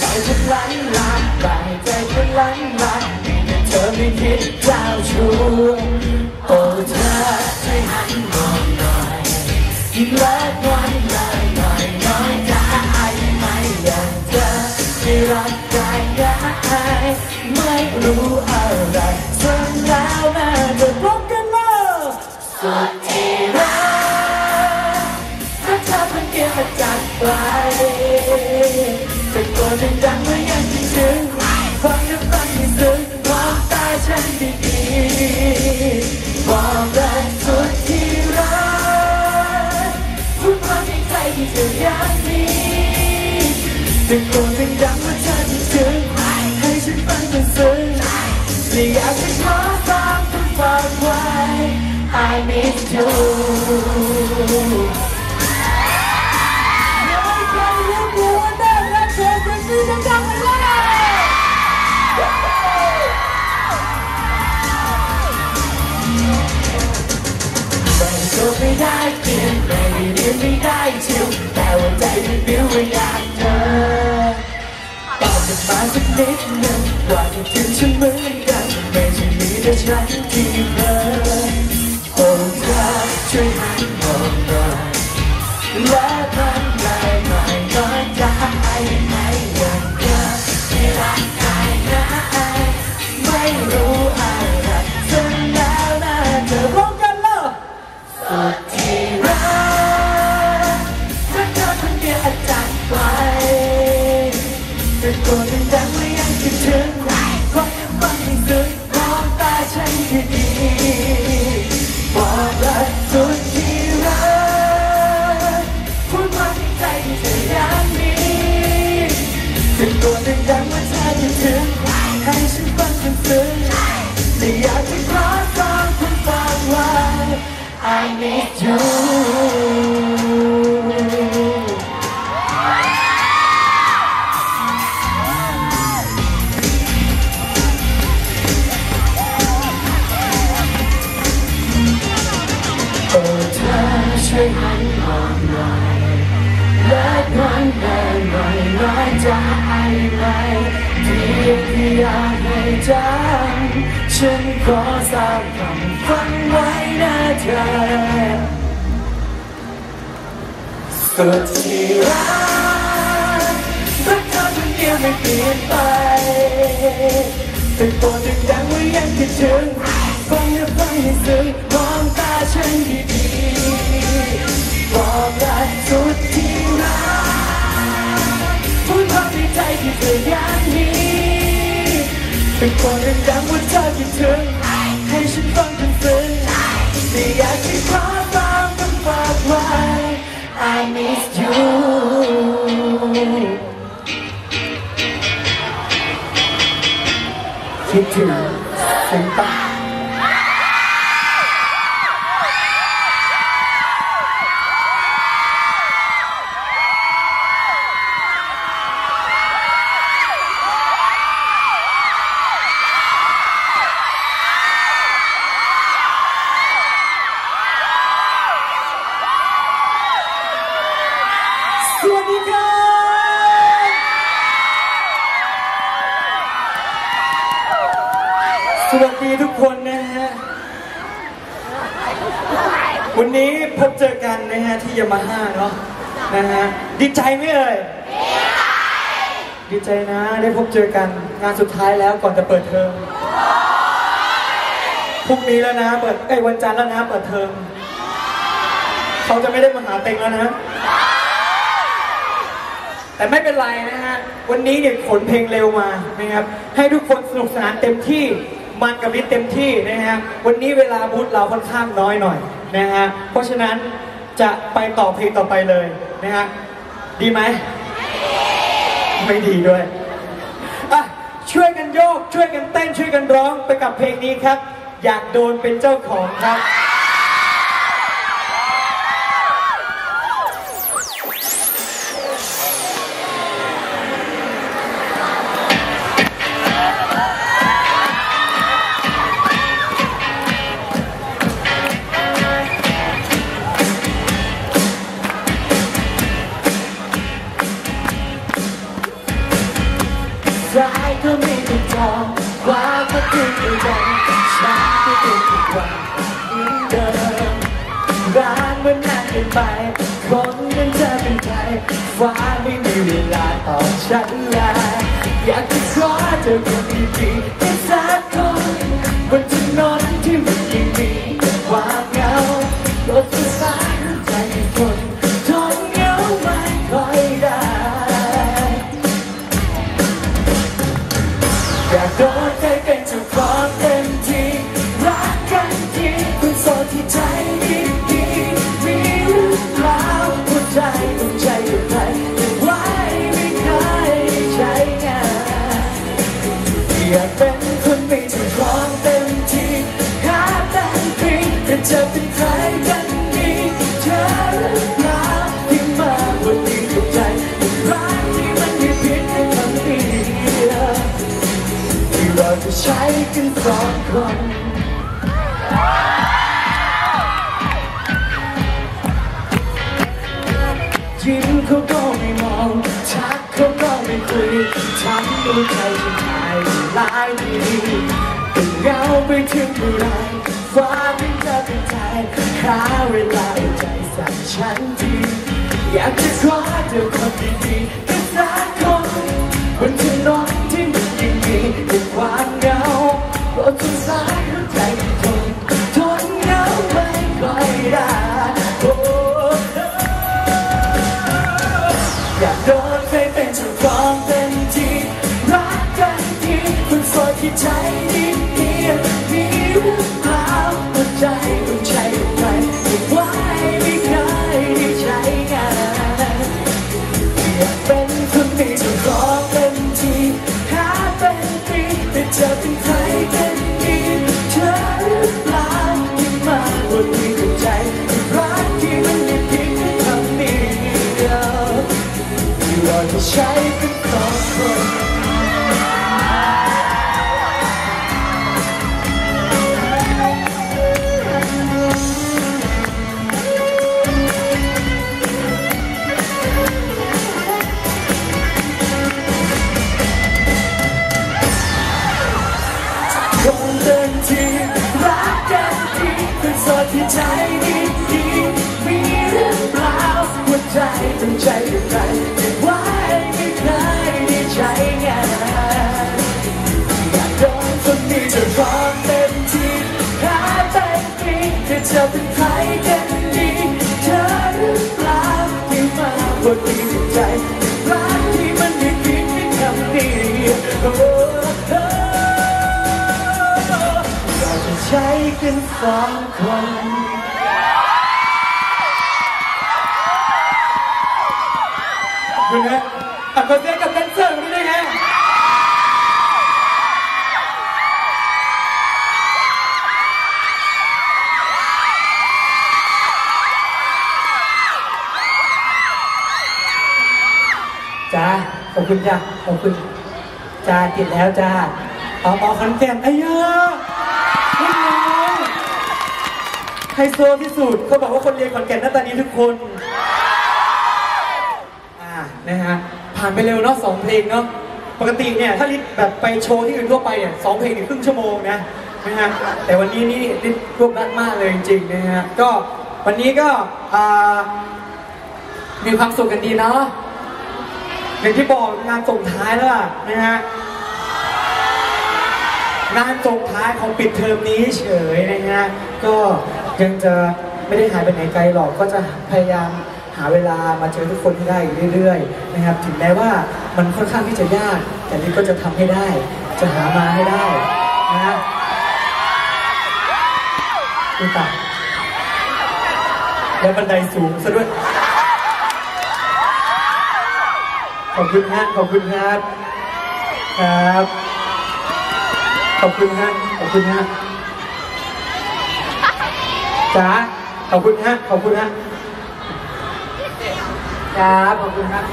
ฉันลันลาปล่อยใจฉันลันลาเธอไม่คิดเจ้าชู้โอ้เธอช่วยหันมองหน่อยเลิกน้อยเลยหน่อยน้อยใจไม่อย่างเธอที่รักใจง่ายไม่รู้อะไร แต่ตัวดังดังๆไม่ยังคิดถึงฟังและฟังให้ซึ้งมองตายฉันดีๆบอกเลยสุดที่รักพูดความในใจที่เธออยากมีแต่ตัวดังดังว่าเธอคิดถึงให้ฉันฟังจนซึ้งและอยากจะขอฟังทุกฝากไว้ I miss you ชิวแต่ว่าใจมันบิ้วว่าอยากเธอตอบกลับมาสักนิดหนึ่งว่าคิดถึงฉันเหมือนกันไม่ใช่มีแต่ฉันที่เพ้อโอ้เธอช่วยหันมองหน่อยและมันเลยหน่อยน้อยใจไม่อย่างเดิมไม่รักใจนะไม่รู้ ขอสร้างคำฝันไว้นะเธอสุดที่รักรักเธอคนเดียวไม่เปลี่ยนไปแต่ตัวดังๆว่ายังคิดถึงฟังและฟังให้ซึ้งมองตาฉันดีๆ เป็นคนดังว่าเธอคิดถึงให้ฉันฟังจนซึ้งไม่อยากจะขอฟังคำฝากไว้ I miss you คิดถึงเสียงตา ยามาฮ่าเนาะนะฮะดีใจไหมเอ่ยดีใจนะได้พบเจอกันงานสุดท้ายแล้วก่อนจะเปิดเทอมพรุ่งนี้แล้วนะเปิดเอ้ยวันจันทร์แล้วนะเปิดเทอมเขาจะไม่ได้มาหาเต็งแล้วนะ แต่ไม่เป็นไรนะฮะวันนี้เนี่ยขนเพลงเร็วมานะครับ ให้ทุกคนสนุกสนานเต็มที่มันกับลิศเต็มที่นะฮะวันนี้เวลาบูธเราค่อนข้างน้อยหน่อยนะฮะเพราะฉะนั้น จะไปต่อเพลงต่อไปเลยนะฮะดีไหมไม่ดีด้วยอะช่วยกันโยกช่วยกันเต้นช่วยกันร้องไปกับเพลงนี้ครับ อยากโดนเป็นเจ้าของครับ นมันจะเป็นใครฟ้าไม่มีเวลาตอบฉันเลยอยากจะขอเธอคนดีๆในสักคนบนถนนที่มันยังมีความเหงารถไฟฟ้า อยากเป็นคนมีเจ้าของเต็มที่หาแต่งปีแต่จะเป็นใครกันดีเธอหรือเปล่าที่มากกวันนี้กับใจรักที่มันมีเพียงแค่คำเดียวที่เราจะใช้กันสองคนยิ้มเขาก็ไม่มอง คุยฉันรู้ใจฉันหายหลายทีเป็นเงาไปถึงเมื่อไรฟ้าถึงจะเป็นใจหาเวลาใจใส่ฉันทีอยากจะขอเจอคนดีๆก็สักคนบนถนนที่มันยังมีแต่ความเหงารถทุกสาย อ ใจองใจกับใครไม่ไหวไม่เคยได้ใช้งานอยากโดนคนมีเจ้าของเต็มที่หาเป็นปีจะเจอเป็นใครกันดีเธอหรือเปล่าที่มาบนนี้กับใจรักที่มันไม่เพียงแค่คำเดียวโอ้โหเราจะใช้กันสองคน ขอบคุณนะอะขอเสียงกับแดนเซอร์คนนี้ด้วยฮะจ้าขอบคุณจ้าขอบคุณจ้าติดแล้วจ้าอ๋อหมอขอนแก่นไอ้ยาพี่น้องไฮโซที่สุดเขาบอกว่าคนเรียนขอนแก่นหน้าตาดีทุกคน นะฮะผ่านไปเร็วเนาะสองเพลงเนาะปกติเนี่ยถ้าลิศแบบไปโชว์ที่อื่นทั่วไปเนี่ยสองเพลงนี่ครึ่งชั่วโมงนะนะฮะแต่วันนี้นี่ลิศรวบรัดมากเลยจริงๆนะฮะก็วันนี้ก็อ่ามีความสุขกันดีเนาะอย่างที่บอกงานส่งท้ายแล้วล่ะนะฮะงานส่งท้ายของปิดเทอมนี้เฉยนะฮะก็ยังจะไม่ได้หายไปไหนไกลหรอกก็จะพยายาม หาเวลามาเจอทุกคนให้ได้เรื่อยๆนะครับ ถึงแม้ว่ามันค่อนข้างที่จะยาก แต่นี่ก็จะทำให้ได้ จะหามาให้ได้นะฮะดูตาแล้วบันไดสูงซะด้วยขอบคุณฮะขอบคุณครับครับขอบคุณฮะขอบคุณฮะจ๋าขอบคุณฮะขอบคุณฮะ ครับขอบคุณครับ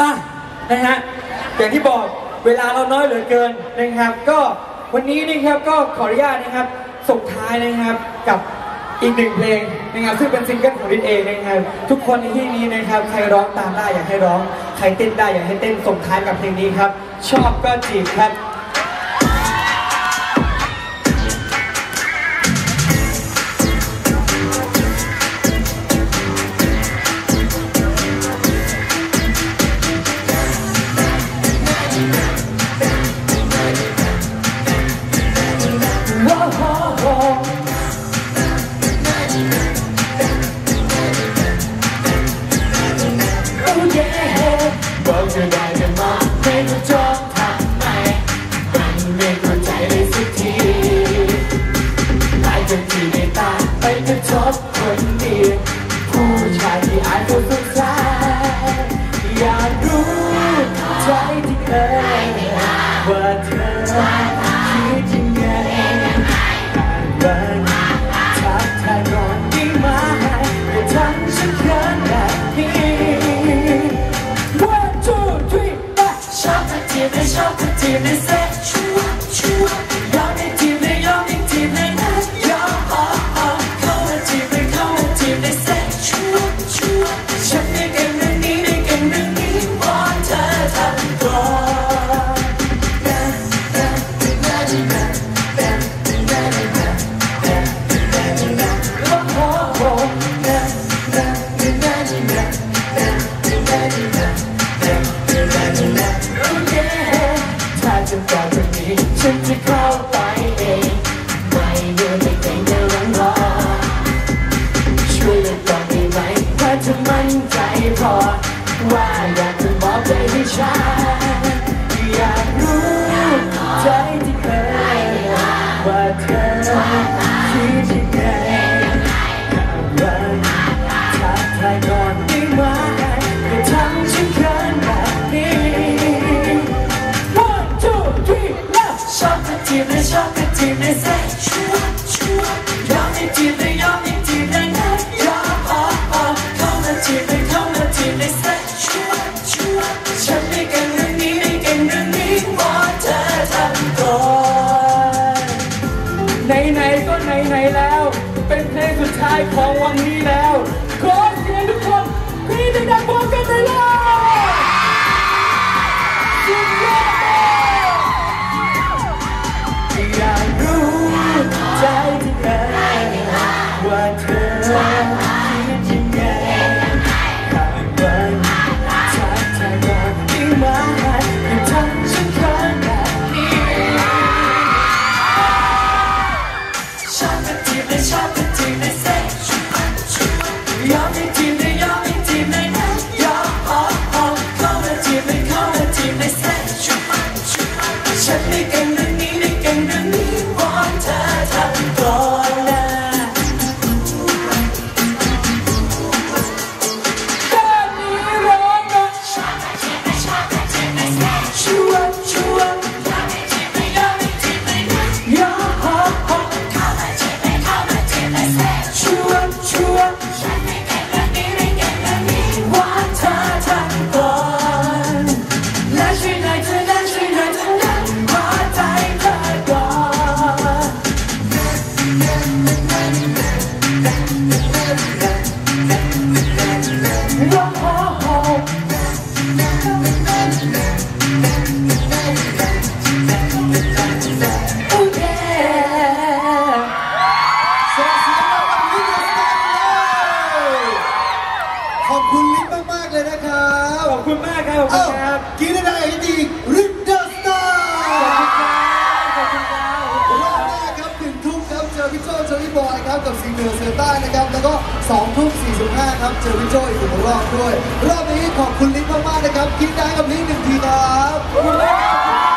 อะนะฮะอย่างที่บอกเวลาเราน้อยเหลือเกินนะครับ ก็วันนี้นะครับก็ขออนุญาตนะครับส่งท้ายนะครับกับ อีกหนึ่งเพลงนะครับซึ่งเป็นซิงเกิลของดินเองนะครับทุกคนนที่นี้นะครับใครร้องตามได้อยากให้ร้อง ใครเต้นได้อยากให้เต้นส่งท้ายกับเพลงนี้ครับ ชอบก็จีบครับ Don't you do this, time. 15 ครับ เจอพี่โจอีกหนึ่งรอบด้วย รอบนี้ขอบคุณลิฟต์มากๆนะครับคิดได้กับลิฟต์หนึ่งทีครับ